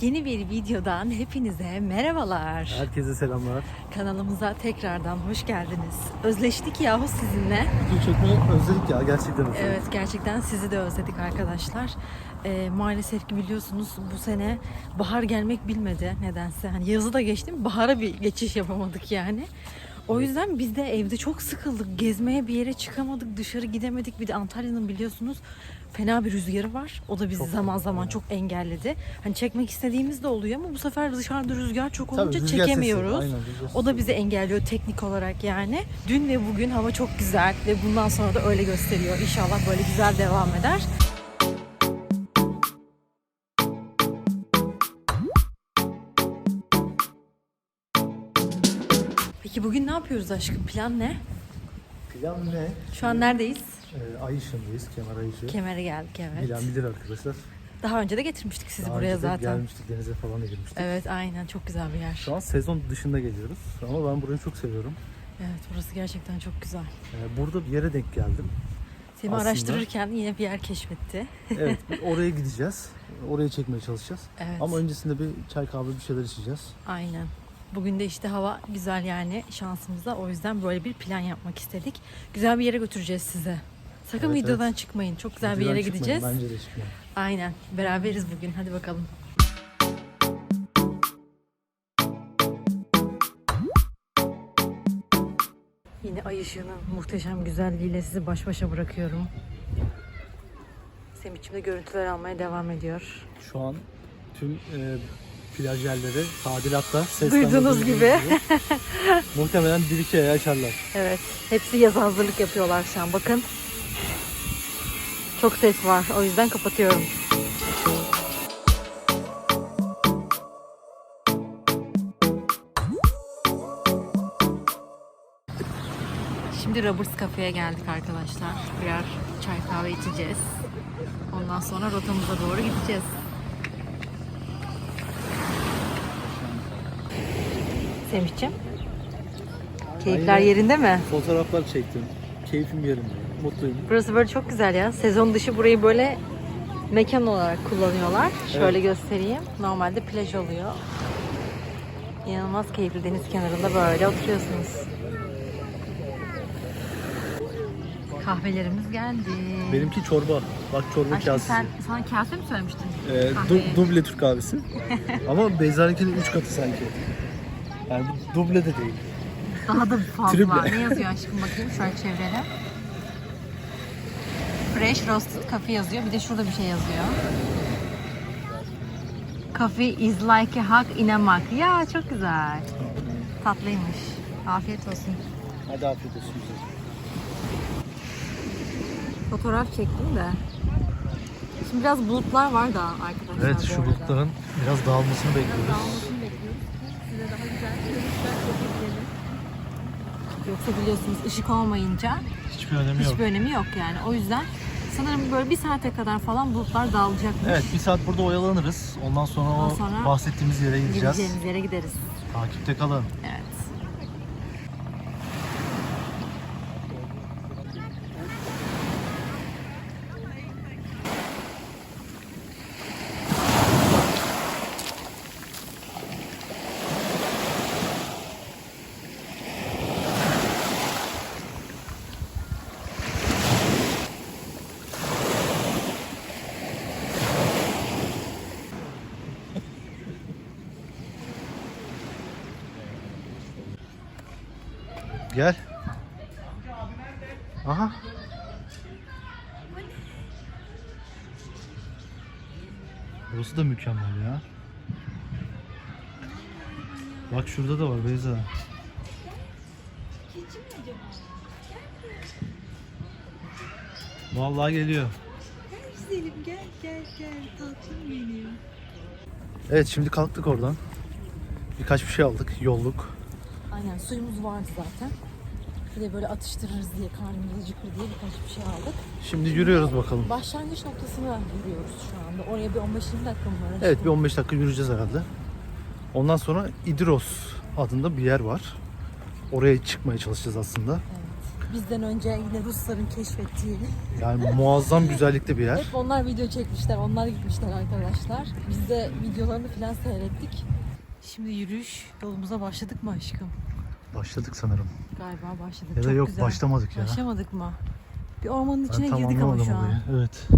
Yeni bir videodan hepinize merhabalar. Herkese selamlar. Kanalımıza tekrardan hoş geldiniz. Özleştik yahu sizinle. Video çekmeyi özledik ya gerçekten özledik. Evet gerçekten sizi de özledik arkadaşlar. Ee, maalesef ki biliyorsunuz bu sene bahar gelmek bilmedi nedense. Hani yazı da geçtim bahara bir geçiş yapamadık yani. O yüzden biz de evde çok sıkıldık. Gezmeye bir yere çıkamadık, dışarı gidemedik. Bir de Antalya'nın biliyorsunuz fena bir rüzgarı var. O da bizi Çok zaman zaman aynen. çok engelledi. Hani çekmek istediğimiz de oluyor ama bu sefer dışarıda rüzgar çok Tabii, olunca rüzgar sesi, çekemiyoruz. aynen, rüzgar O da sesi. bizi engelliyor teknik olarak yani. Dün ve bugün hava çok güzel ve bundan sonra da öyle gösteriyor. İnşallah böyle güzel devam eder. Peki bugün ne yapıyoruz aşkım? Plan ne? Plan ne? Şu an neredeyiz? Ee, ay ışığındayız, kemer ay ışığı. Kemer'e geldik evet. Bilen bilir arkadaşlar. Daha önce de getirmiştik sizi Daha buraya önce de zaten. Gelmiştik denize falan da girmiştik. Evet aynen çok güzel bir yer. Şu an sezon dışında geliyoruz ama ben burayı çok seviyorum. Evet burası gerçekten çok güzel. Ee, burada bir yere denk geldim. Seni Aslında- araştırırken yine bir yer keşfetti. Evet oraya gideceğiz. Oraya çekmeye çalışacağız. Evet. Ama öncesinde bir çay kahve bir şeyler içeceğiz. Aynen. Bugün de işte hava güzel yani şansımıza. O yüzden böyle bir plan yapmak istedik. Güzel bir yere götüreceğiz size. Sakın Evet, videodan evet. çıkmayın. Çok güzel bir Videodan yere çıkmayın, gideceğiz. Bence de çıkmayın. Aynen. Beraberiz bugün. Hadi bakalım. Yine ay ışığının muhteşem güzelliğiyle sizi baş başa bırakıyorum. Semih'cim de görüntüler almaya devam ediyor. Şu an tüm e, plaj yerleri tadilatta. Duyduğunuz gibi. Muhtemelen bir iki ay açarlar. Evet. Hepsi yaz hazırlık yapıyorlar şu an. Bakın. Çok ses var. O yüzden kapatıyorum. Şimdi Roberts Cafe'ye geldik arkadaşlar. Birer çay kahve içeceğiz. Ondan sonra rotamıza doğru gideceğiz. Semih'ciğim. Keyifler Aynen. yerinde mi? Fotoğraflar çektim. Keyfim yerinde. Mutluyum. Burası böyle çok güzel ya. Sezon dışı burayı böyle mekan olarak kullanıyorlar. Şöyle göstereyim. Normalde plaj oluyor. İnanılmaz keyifli deniz kenarında böyle oturuyorsunuz. Kahvelerimiz geldi. Benimki çorba. Bak çorba Aşkım kasesi. sen, sana kase mi söylemiştin? Ee, du- duble Türk kahvesi. Ama Beyza'nınkinin 3 katı sanki. Yani bu duble de değil. Daha da bir fazla. Triple. ne yazıyor aşkım bakayım şöyle çevirelim. Fresh Roasted Coffee yazıyor. Bir de şurada bir şey yazıyor. Coffee is like a hug in a mug. Ya çok güzel. Tatlıymış. Afiyet olsun. Hadi afiyet olsun. Fotoğraf çektim de. Şimdi biraz bulutlar var da arkadaşlar Evet bu şu arada. bulutların biraz dağılmasını bekliyoruz. Dağılmasını bekliyoruz ki size daha güzel görüntüler çekebilelim. Yoksa biliyorsunuz ışık olmayınca Hiçbir önemi yok. hiçbir önemi yok yani. O yüzden sanırım böyle bir saate kadar falan bulutlar dağılacakmış. Evet bir saat burada oyalanırız. Ondan sonra Ondan o sonra bahsettiğimiz yere gideceğiz. Gideceğimiz yere gideriz. Takipte kalın. Evet. Gel. Aha. Burası da mükemmel ya. Bak şurada da var Beyza. Vallahi geliyor. Gel gel gel. Evet şimdi kalktık oradan. Birkaç bir şey aldık, yolluk. Aynen suyumuz vardı zaten. Bir de böyle atıştırırız diye karnımız acıkır diye birkaç bir şey aldık. Şimdi yürüyoruz bakalım. Başlangıç noktasına yürüyoruz şu anda. Oraya bir 15-20 dakika mı var? Evet bir 15 dakika yürüyeceğiz herhalde. Ondan sonra İdros adında bir yer var. Oraya çıkmaya çalışacağız aslında. Evet. Bizden önce yine Rusların keşfettiği. Yani muazzam güzellikte bir yer. Hep onlar video çekmişler, onlar gitmişler arkadaşlar. Biz de videolarını falan seyrettik. Şimdi yürüyüş yolumuza başladık mı aşkım? Başladık sanırım. Galiba başladık. Ya da Çok yok güzel. başlamadık ya. Başlamadık mı? Bir ormanın Ben içine tam girdik ama şu an. olayı. Evet.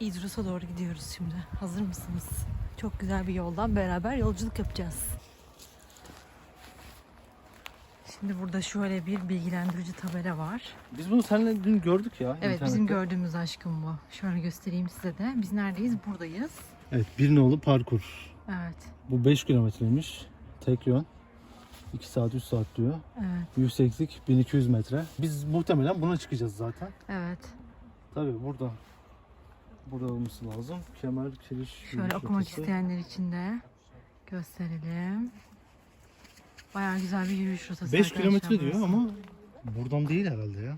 İdros'a doğru gidiyoruz şimdi. Hazır mısınız? Çok güzel bir yoldan beraber yolculuk yapacağız. Şimdi burada şöyle bir bilgilendirici tabela var. Biz bunu seninle dün gördük ya. Evet bizim internette. gördüğümüz aşkım bu. Şöyle göstereyim size de. Biz neredeyiz? Buradayız. Evet bir nolu parkur. Evet. Bu 5 kilometreymiş. Tek yön. 2 saat 3 saat diyor. Evet. Yükseklik 1200 metre. Biz muhtemelen buna çıkacağız zaten. Evet. Tabii burada. Burada olması lazım. Kemer, kiriş, Şöyle yürüyüş okumak rotası. isteyenler için de gösterelim. Bayağı güzel bir yürüyüş rotası 5 arkadaşlar kilometre diyor burası. ama buradan değil herhalde ya.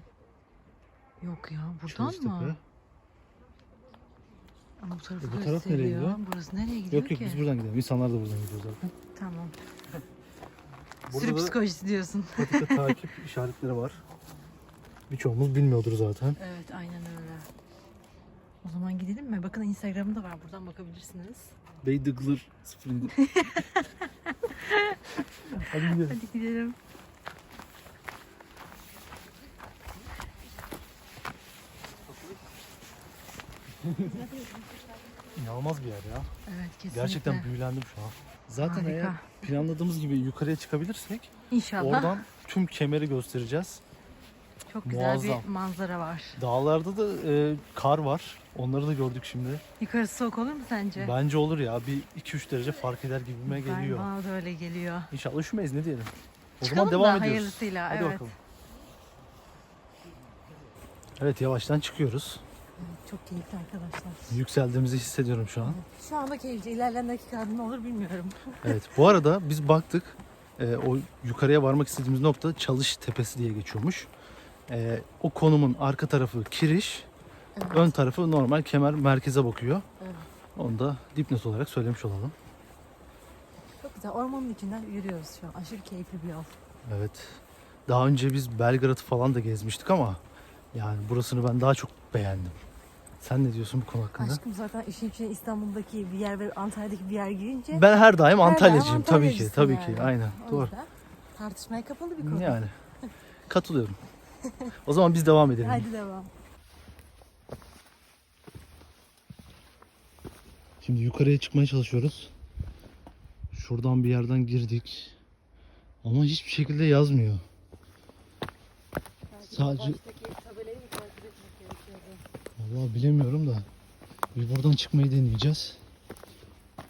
Yok ya buradan Çalıştepe. mı? Ama bu tarafı E, bu taraf nereye gösteriyor. gidiyor? Burası nereye gidiyor Yok yok ki? biz buradan gidelim. İnsanlar da buradan gidiyor zaten. Tamam. Burada Sürü da psikolojisi diyorsun. patika takip işaretleri var. Birçoğumuz bilmiyordur zaten. Evet aynen öyle. O zaman gidelim mi? Bakın Instagram'da var. Buradan bakabilirsiniz. Beydıgılır 07. Hadi gidelim. Hadi gidelim. İnanılmaz bir yer ya. Evet kesinlikle. Gerçekten büyülendim şu an. Zaten Harika. eğer planladığımız gibi yukarıya çıkabilirsek İnşallah oradan tüm kemeri göstereceğiz. çok güzel muazzam. bir manzara var. Dağlarda da e, kar var. Onları da gördük şimdi. Yukarısı soğuk olur mu sence? Bence olur ya. Bir 2-3 derece fark eder gibime Ben- geliyor. Bana da öyle geliyor. İnşallah üşümeyiz ne diyelim. O Çıkalım zaman devam da ediyoruz. hayırlısıyla, Hadi evet. bakalım. Evet yavaştan çıkıyoruz. Çok keyifli arkadaşlar. Yükseldiğimizi hissediyorum şu an. Şu anda keyifli. İlerleyen dakikalarda ne olur bilmiyorum. Evet bu arada biz baktık e, o yukarıya varmak istediğimiz nokta Çalış Tepesi diye geçiyormuş. E, o konumun arka tarafı Kiriş, Evet. ön tarafı normal kemer merkeze bakıyor. Evet. Onu da dipnot olarak söylemiş olalım. Çok güzel. Ormanın içinden yürüyoruz şu an. Aşırı keyifli bir yol. Evet. Daha önce biz Belgrad'ı falan da gezmiştik ama yani burasını ben daha çok beğendim. Sen ne diyorsun bu konu hakkında? Aşkım zaten işin içine İstanbul'daki bir yer ve Antalya'daki bir yer girince Ben her daim Antalyacıyım tabii ki. Tabii yani. ki. Aynen. O Doğru. yüzden tartışmaya kapalı bir konu. Yani katılıyorum. O zaman biz devam edelim. Hadi devam. Şimdi yukarıya çıkmaya çalışıyoruz. Şuradan bir yerden girdik. Ama hiçbir şekilde yazmıyor. Sadece Vallahi bilemiyorum da bir buradan çıkmayı deneyeceğiz.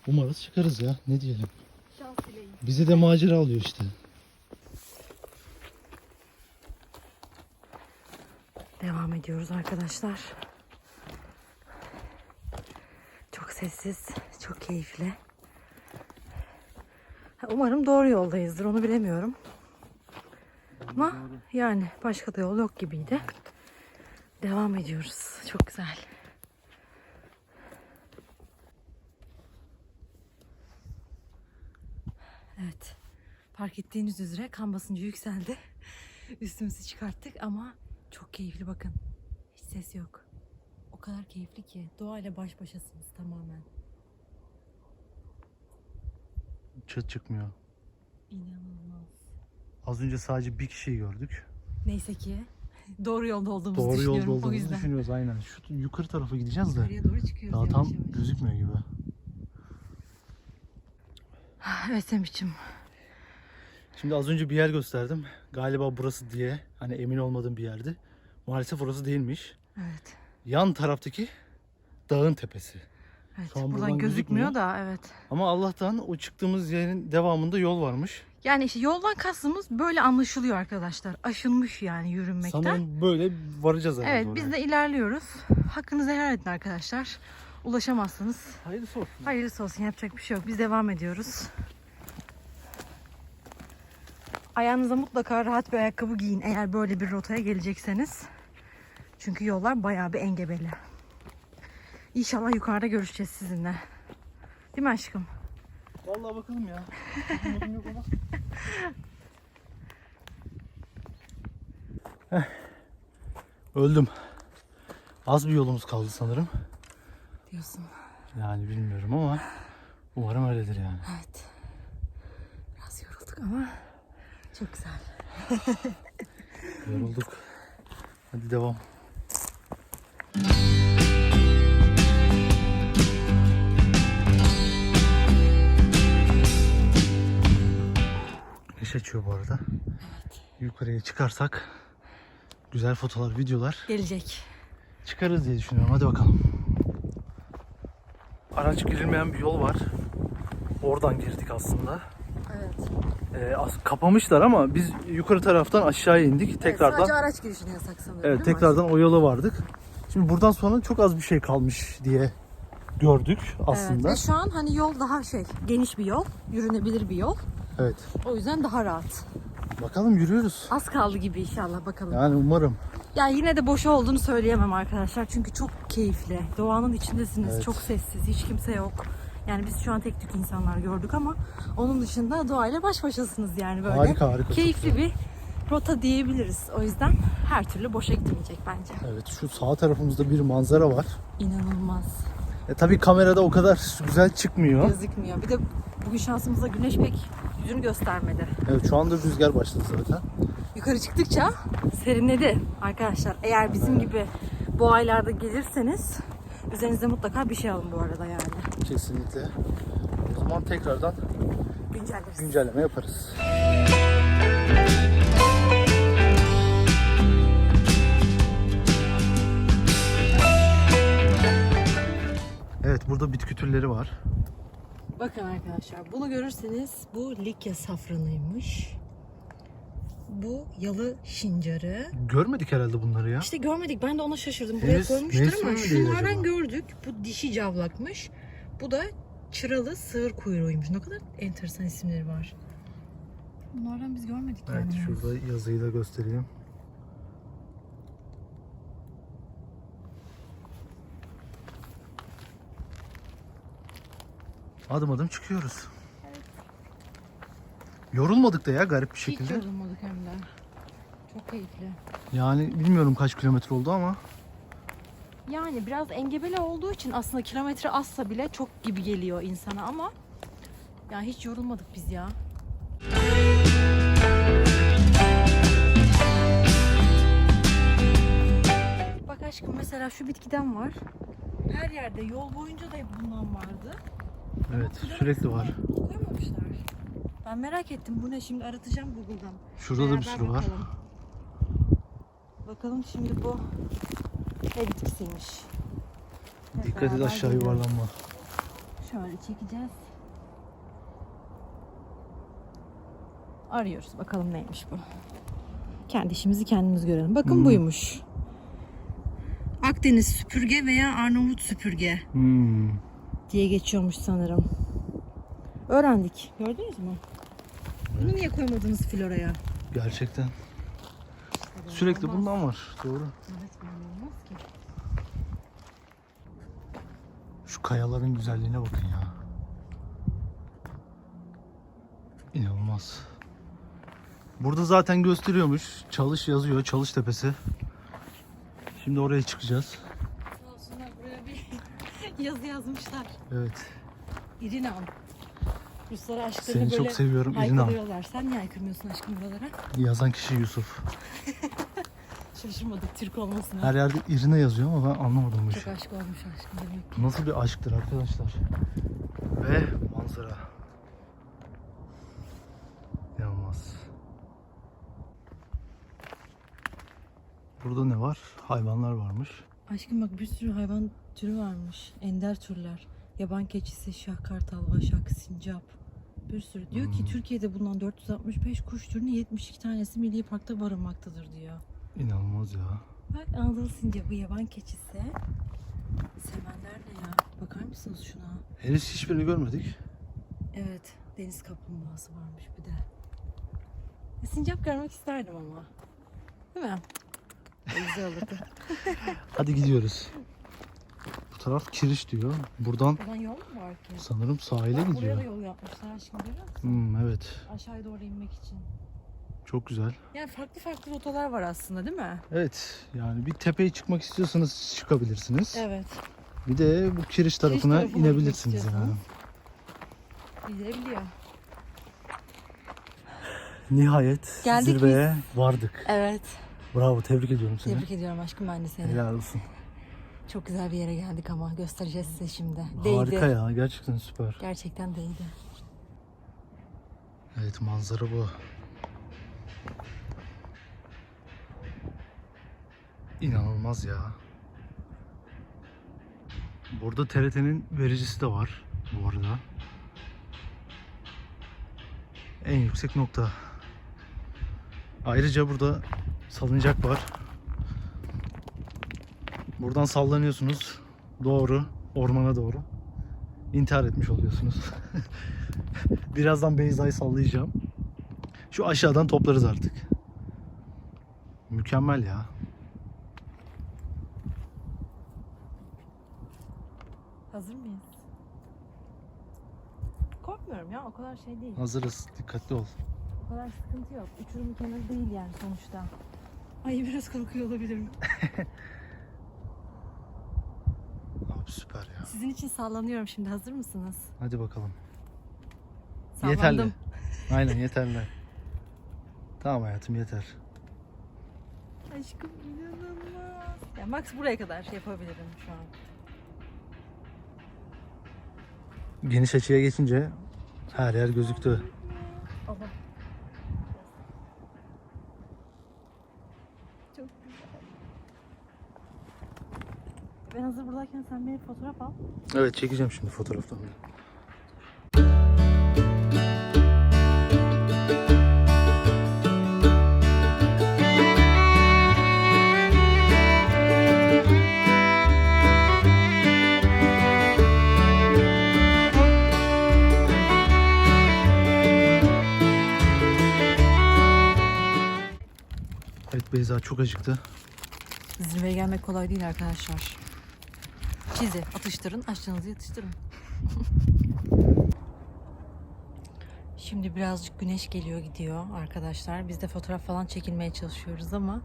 Umarız çıkarız ya. Ne diyelim. Şans dileyin. Bize de macera alıyor işte. Devam ediyoruz arkadaşlar. Çok sessiz, çok keyifli. Umarım doğru yoldayızdır, onu bilemiyorum. Ama yani başka da yol yok gibiydi. Devam ediyoruz. Çok güzel. Evet. Fark ettiğiniz üzere kan basıncı yükseldi. Üstümüzü çıkarttık ama çok keyifli bakın. Hiç ses yok. O kadar keyifli ki doğayla baş başasınız tamamen. Çıt çıkmıyor. İnanılmaz. Az önce sadece bir kişiyi gördük. Neyse ki doğru yolda olduğumuzu Doğru düşünüyorum yolda o olduğumuzu yüzden. düşünüyoruz aynen. Şu yukarı tarafa gideceğiz de Yukarıya doğru çıkıyoruz daha yavaş tam yavaş. gözükmüyor gibi. Evet Semih'cim. Şimdi az önce bir yer gösterdim. Galiba burası diye. Hani emin olmadığım bir yerdi. Maalesef orası değilmiş. Evet. Yan taraftaki dağın tepesi. Evet. Şu an Buradan buradan gözükmüyor gözükmüyor. da evet. Ama Allah'tan o çıktığımız yerin devamında yol varmış. Yani işte yoldan kastımız böyle anlaşılıyor arkadaşlar. Aşılmış yani yürünmekten. Sanırım böyle varacağız herhalde Evet oraya. biz de ilerliyoruz. Hakkınızı helal edin arkadaşlar. Ulaşamazsınız. Hayırlısı olsun. Hayırlısı olsun yapacak bir şey yok. Biz devam ediyoruz. Ayağınıza mutlaka rahat bir ayakkabı giyin eğer böyle bir rotaya gelecekseniz. Çünkü yollar bayağı bir engebeli. İnşallah yukarıda görüşeceğiz sizinle. Değil mi aşkım? Vallahi bakalım ya. Umudum yok ama. Öldüm. Az bir yolumuz kaldı sanırım. Diyorsun. Yani bilmiyorum ama umarım öyledir yani. Evet. Biraz yorulduk ama çok güzel. Yorulduk. Hadi devam. Güneş açıyor bu arada. Yukarıya çıkarsak güzel fotoğraflar, videolar Gelecek. çıkarız diye düşünüyorum. Hadi bakalım. Araç girilmeyen bir yol var. Oradan girdik aslında. Evet. Ee, as- kapamışlar ama biz yukarı taraftan aşağıya indik. Tekrardan sadece araç girişine yasak sanırım. Evet mi? tekrardan o yola vardık. Şimdi buradan sonra çok az bir şey kalmış diye gördük aslında. Evet, ve şu an hani yol daha şey geniş bir yol, yürünebilir bir yol. Evet. O yüzden daha rahat. Bakalım yürüyoruz. Az kaldı gibi inşallah bakalım. Yani umarım. Ya yine de boş olduğunu söyleyemem arkadaşlar. Çünkü çok keyifli. Doğanın içindesiniz. Evet. Çok sessiz. Hiç kimse yok. Yani biz şu an tek tük insanlar gördük ama onun dışında doğayla baş başasınız yani böyle. Harika, harika, Keyifli bir rota diyebiliriz. O yüzden her türlü boşa gitmeyecek bence. Evet şu sağ tarafımızda bir manzara var. İnanılmaz. E, tabii kamerada o kadar güzel çıkmıyor. Gözükmüyor. Bir de bugün şansımıza güneş pek yüzünü göstermedi. Evet şu anda rüzgar başladı zaten. Yukarı çıktıkça serinledi arkadaşlar. Eğer bizim gibi bu aylarda gelirseniz üzerinize mutlaka bir şey alın bu arada yani. Kesinlikle. O zaman tekrardan Güncelleriz. güncelleme yaparız. Evet burada bitki türleri var. Bakın arkadaşlar bunu görürseniz bu Likya safranıymış. Bu yalı şincarı. Görmedik herhalde bunları ya. İşte görmedik ben de ona şaşırdım. Buraya Henüz koymuştur ama şunlardan acaba? gördük. Bu dişi cavlakmış. Bu da çıralı sığır kuyruğuymuş. Ne kadar enteresan isimleri var. Bunlardan biz görmedik Evet yani. şurada yazıyı da göstereyim. Adım adım çıkıyoruz. Yorulmadık da ya garip bir Hiç şekilde. yorulmadık hem de. Çok keyifli. Yani bilmiyorum kaç kilometre oldu ama Yani biraz engebeli olduğu için aslında kilometre azsa bile çok gibi geliyor insana ama ya hiç yorulmadık biz ya. Bak aşkım mesela şu bitkiden var. Her yerde yol boyunca da bundan vardı. Evet sürekli var. Koymamışlar. Ben merak ettim bu ne şimdi aratacağım Google'dan. Şurada da bir sürü var. bakalım. Bakalım şimdi bu ne bitkisiymiş. Hep Dikkat et beraber aşağı yuvarlanma. Şöyle çekeceğiz. Arıyoruz. Bakalım neymiş bu. Kendi işimizi kendimiz görelim. Bakın Hmm. buymuş. Akdeniz süpürge veya Arnavut süpürge Hmm. Diye geçiyormuş sanırım. Öğrendik. Gördünüz mü? Bunu niye koymadınız floraya? Gerçekten. Sürekli Olmaz. bundan var. Doğru. Evet olmaz ki. Şu kayaların güzelliğine bakın ya. İnanılmaz. Burada zaten gösteriyormuş. Çalış yazıyor. Çalış tepesi. Şimdi oraya çıkacağız. Sağ olsunlar buraya bir yazı yazmışlar. Evet. İrinam. Ruslara aşklarını Seni böyle çok seviyorum İrinam. haykırıyorlar. Sen niye haykırmıyorsun aşkım buralara? Yazan kişi Yusuf. Şaşırmadık Türk olmasına. Her yerde İrine yazıyor ama ben anlamadım bu işi. Çok aşk olmuş aşkım demek. Bu nasıl bir aşktır arkadaşlar? Ve manzara. İnanılmaz. Burada ne var? Hayvanlar varmış. Aşkım bak bir sürü hayvan türü varmış. Ender türler. Yaban keçisi, şah kartal, vaşak, sincap. Bir sürü. Diyor ki Türkiye'de bulunan 465 kuş türünün 72 tanesi milli parkta barınmaktadır diyor. İnanılmaz ya. Bak Anadolu sincapı, yaban keçisi. Sevenler ne ya? Bakar mısınız şuna? Henüz hiçbirini görmedik. Evet, deniz kaplumbağası varmış bir de. E, Sincap görmek isterdim ama. Değil mi? Güzel olurdu. Hadi gidiyoruz. Taraf Kiriş diyor. Buradan Buradan yol mu var ki? sanırım sahile Bak, Buraya da gidiyor. yol yapmışlar aşkım görüyor musun? Hmm, evet. Aşağıya doğru inmek için. Çok güzel. Yani farklı farklı rotalar var aslında değil mi? Evet yani bir tepeye çıkmak istiyorsanız çıkabilirsiniz. Evet. Bir de bu Kiriş tarafına tarafına gitmek inebilirsiniz yani. istiyorsanız. Gidilebiliyor. Nihayet Geldik zirveye vardık. Evet. Bravo tebrik ediyorum seni. Tebrik ediyorum aşkım ben de seni. Helal olsun. Çok güzel bir yere geldik ama göstereceğiz size şimdi. Harika ya gerçekten süper. Gerçekten değdi. Evet manzara bu. İnanılmaz ya. Burada TRT'nin vericisi de var bu arada. En yüksek nokta. Ayrıca burada salıncak var. Buradan sallanıyorsunuz. Doğru. Ormana doğru. İntihar etmiş oluyorsunuz. Birazdan Beyza'yı sallayacağım. Şu aşağıdan toplarız artık. Mükemmel ya. Hazır mıyız? Korkmuyorum ya o kadar şey değil. Hazırız. Dikkatli ol. O kadar sıkıntı yok. Uçurum kenarı değil yani sonuçta. Ay biraz korkuyor olabilirim. Abi süper ya. Sizin için sallanıyorum şimdi hazır mısınız? Hadi bakalım. Sallandım. Yeterli. Aynen yeterli. Tamam hayatım yeter. Aşkım inanılmaz. Ya max buraya kadar şey yapabilirim şu an. Geniş açıya geçince her yer gözüktü. Allah. Çok güzel. Ben hazır buradayken sen bir fotoğraf al. Evet çekeceğim şimdi fotoğraflarını. Evet Beyza çok acıktı. Zirveye gelmek kolay değil arkadaşlar. Çizi atıştırın, açlığınızı yatıştırın. Şimdi birazcık güneş geliyor gidiyor arkadaşlar. Biz de fotoğraf falan çekilmeye çalışıyoruz ama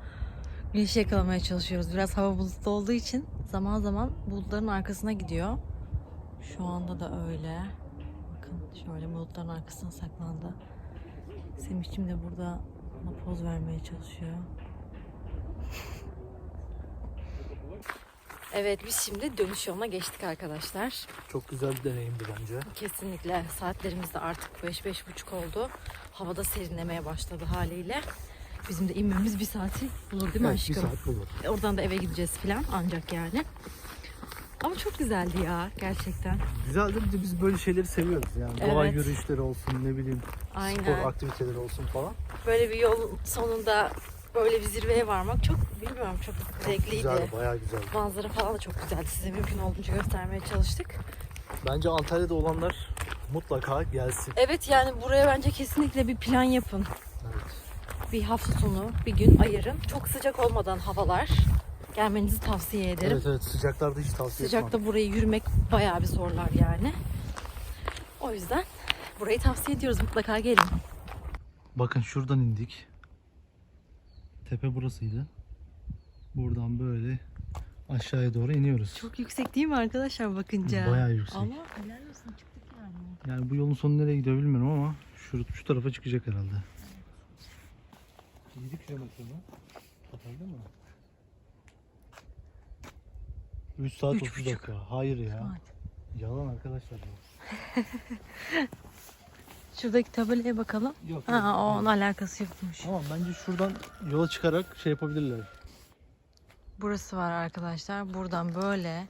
güneşi yakalamaya çalışıyoruz. Biraz hava bulutlu olduğu için zaman zaman bulutların arkasına gidiyor. Şu anda da öyle. Bakın şöyle bulutların arkasına saklandı. Semih'cim de burada poz vermeye çalışıyor. Evet biz şimdi dönüş yoluna geçtik arkadaşlar. Çok güzel bir deneyimdi bence. Kesinlikle saatlerimiz de artık 5-5.30 oldu. Havada serinlemeye başladı haliyle. Bizim de inmemiz bir saati bulur değil mi Evet, bir aşkım? saat bulur. E, Oradan da eve gideceğiz falan ancak yani. Ama çok güzeldi ya gerçekten. Güzeldir bir de biz böyle şeyleri seviyoruz yani. Doğa Evet. yürüyüşleri olsun ne bileyim spor Aynen. aktiviteleri olsun falan. Böyle bir yol sonunda böyle bir zirveye varmak çok bilmiyorum çok zevkliydi. Güzel, bayağı güzel. Manzara falan da çok güzeldi. Size mümkün olduğunca göstermeye çalıştık. Bence Antalya'da olanlar mutlaka gelsin. Evet yani buraya bence kesinlikle bir plan yapın. Evet. bir hafta sonu bir gün ayırın. Çok sıcak olmadan havalar. Gelmenizi tavsiye ederim. Evet evet sıcaklarda hiç tavsiye etmem. Sıcakta burayı yürümek bayağı bir zorlar yani. O yüzden burayı tavsiye ediyoruz. Mutlaka gelin. Bakın şuradan indik. Tepe burasıydı. Buradan böyle aşağıya doğru iniyoruz. Çok yüksek değil mi arkadaşlar bakınca? Bayağı yüksek. Ama helal olsun çıktık yani. Yani bu yolun sonu nereye gidiyor bilmiyorum ama şu, şu tarafa çıkacak herhalde. 7 kilometre mi? Totalde mi? 3 saat Üç 30 buçuk. dakika. Hayır ya. Saat. Yalan arkadaşlar. Şuradaki tabelaya bakalım. Yok. Ha, yok. onun alakası yokmuş. Ama bence şuradan yola çıkarak şey yapabilirler. Burası var arkadaşlar. Buradan böyle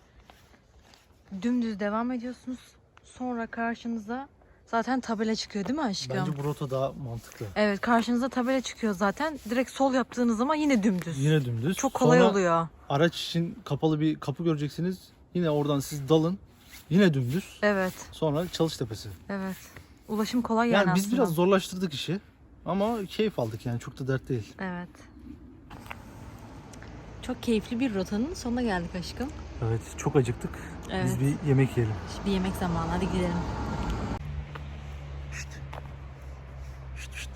dümdüz devam ediyorsunuz. Sonra karşınıza zaten tabela çıkıyor değil mi aşkım? Bence bu rota daha mantıklı. Evet karşınıza tabela çıkıyor zaten. Direkt sol yaptığınız zaman yine dümdüz. Yine dümdüz. Çok kolay Sonra oluyor. Araç için kapalı bir kapı göreceksiniz. Yine oradan siz dalın. Yine dümdüz. Evet, Sonra Çalış Tepesi. evet. Ulaşım kolay Yani, yani, biz aslında. biraz zorlaştırdık işi. Ama keyif aldık yani çok da dert değil. Evet. Çok keyifli bir rotanın sonuna geldik aşkım. Evet çok acıktık. Evet. Biz bir yemek yiyelim. Bir yemek zamanı hadi gidelim. Şşt. Şşt şşt.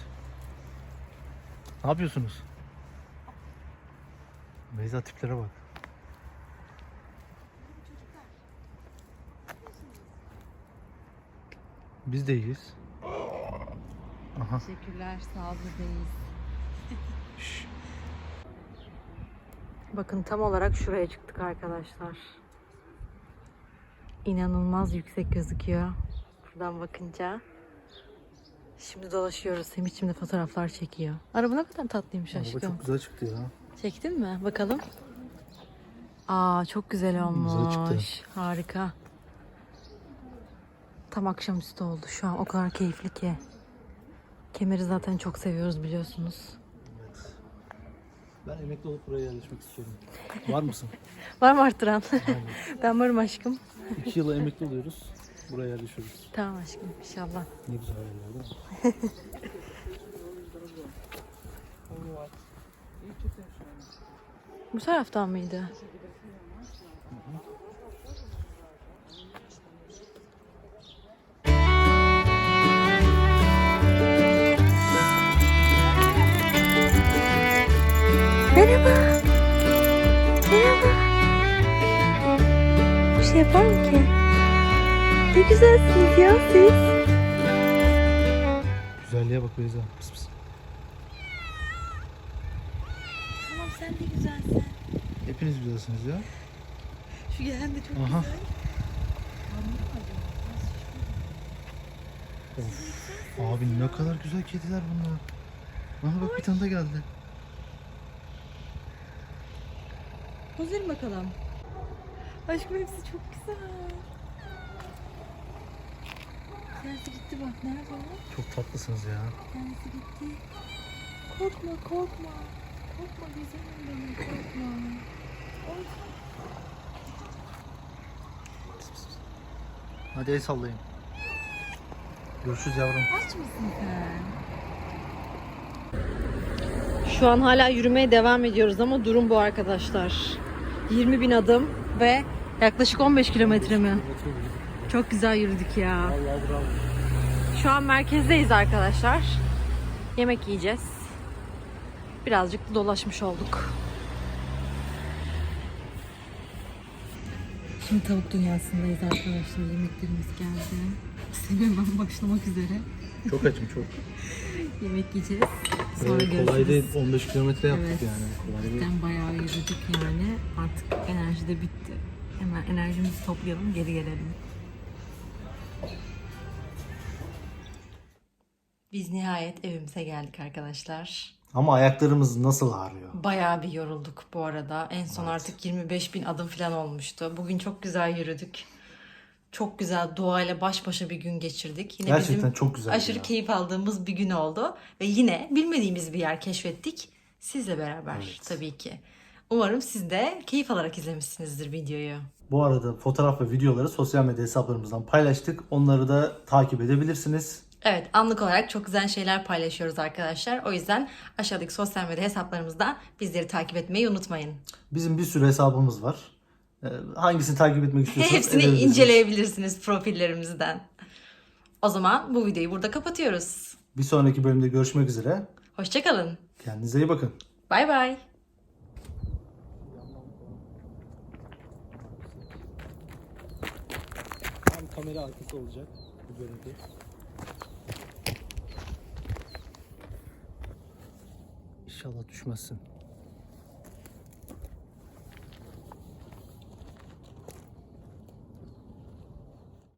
Ne yapıyorsunuz? Beyza tiplere bak. Biz de iyiyiz. Aha. Teşekkürler. Sağ olun. Bakın tam olarak şuraya çıktık arkadaşlar. İnanılmaz yüksek gözüküyor. Buradan bakınca. Şimdi dolaşıyoruz. Semih şimdi fotoğraflar çekiyor. Araba ne kadar tatlıymış Araba aşkım. çok güzel çıktı ya. Çektin mi? Bakalım. Aa çok güzel olmuş. Güzel çıktı. Harika. Tam akşamüstü oldu. Şu an o kadar keyifli ki. Kemeri zaten çok seviyoruz biliyorsunuz. Ben emekli olup buraya yerleşmek istiyorum. Var mısın? Var mı arttıran? Ben varım aşkım. İki yıla emekli oluyoruz. Buraya yerleşiyoruz. Tamam aşkım inşallah. Ne güzel hayaller değil mi? Bu taraftan mıydı? Merhaba. Merhaba. Bir şey yapar mı ki? Ne güzelsiniz ya siz. Güzelliğe bak Beyza. Pıs pıs. Tamam sen de güzelsin. Hepiniz güzelsiniz ya. Şu gelen de çok Aha. güzel. Of. Abi ne kadar güzel kediler bunlar. Aha bak bir tane de geldi. Poz verin bakalım. Aşkım hepsi çok güzel. Tanesi gitti bak. Nerede o? Çok tatlısınız ya. Tanesi gitti. Korkma korkma. Korkma güzelim benim korkma. Oy. Hadi el sallayın. Görüşürüz yavrum. Aç mısın sen? Şu an hala yürümeye devam ediyoruz ama durum bu arkadaşlar. 20 bin adım ve yaklaşık 15 kilometre mi? Çok güzel yürüdük ya. Şu an merkezdeyiz arkadaşlar. Yemek yiyeceğiz. Birazcık dolaşmış olduk. Şimdi tavuk dünyasındayız arkadaşlar. Yemeklerimiz geldi. Semih ben başlamak üzere. Çok açım çok. Yemek yiyeceğiz. Sonra Ee, kolay değil. 15 kilometre yaptık Evet. yani. Kolay değil. Cidden bayağı yürüdük yani. Artık enerji de bitti. Hemen enerjimizi toplayalım, geri gelelim. Biz nihayet evimize geldik arkadaşlar. Ama ayaklarımız nasıl ağrıyor? Bayağı bir yorulduk bu arada. En son artık 25 bin adım falan olmuştu. Bugün çok güzel yürüdük. Çok güzel doğayla baş başa bir gün geçirdik. Yine Gerçekten bizim çok güzel aşırı ya. keyif aldığımız bir gün oldu. Ve yine bilmediğimiz bir yer keşfettik. Sizle beraber Evet. tabii ki. Umarım siz de keyif alarak izlemişsinizdir videoyu. Bu arada fotoğraf ve videoları sosyal medya hesaplarımızdan paylaştık. Onları da takip edebilirsiniz. Evet anlık olarak çok güzel şeyler paylaşıyoruz arkadaşlar. O yüzden aşağıdaki sosyal medya hesaplarımızdan bizleri takip etmeyi unutmayın. Bizim bir sürü hesabımız var. Ee, hangisini takip etmek istiyorsanız Hepsini inceleyebilirsiniz profillerimizden. O zaman bu videoyu burada kapatıyoruz. Bir sonraki bölümde görüşmek üzere. Hoşçakalın. Kendinize iyi bakın. Bay bay. Tam kamera arkası olacak bu bölümde. İnşallah düşmezsin.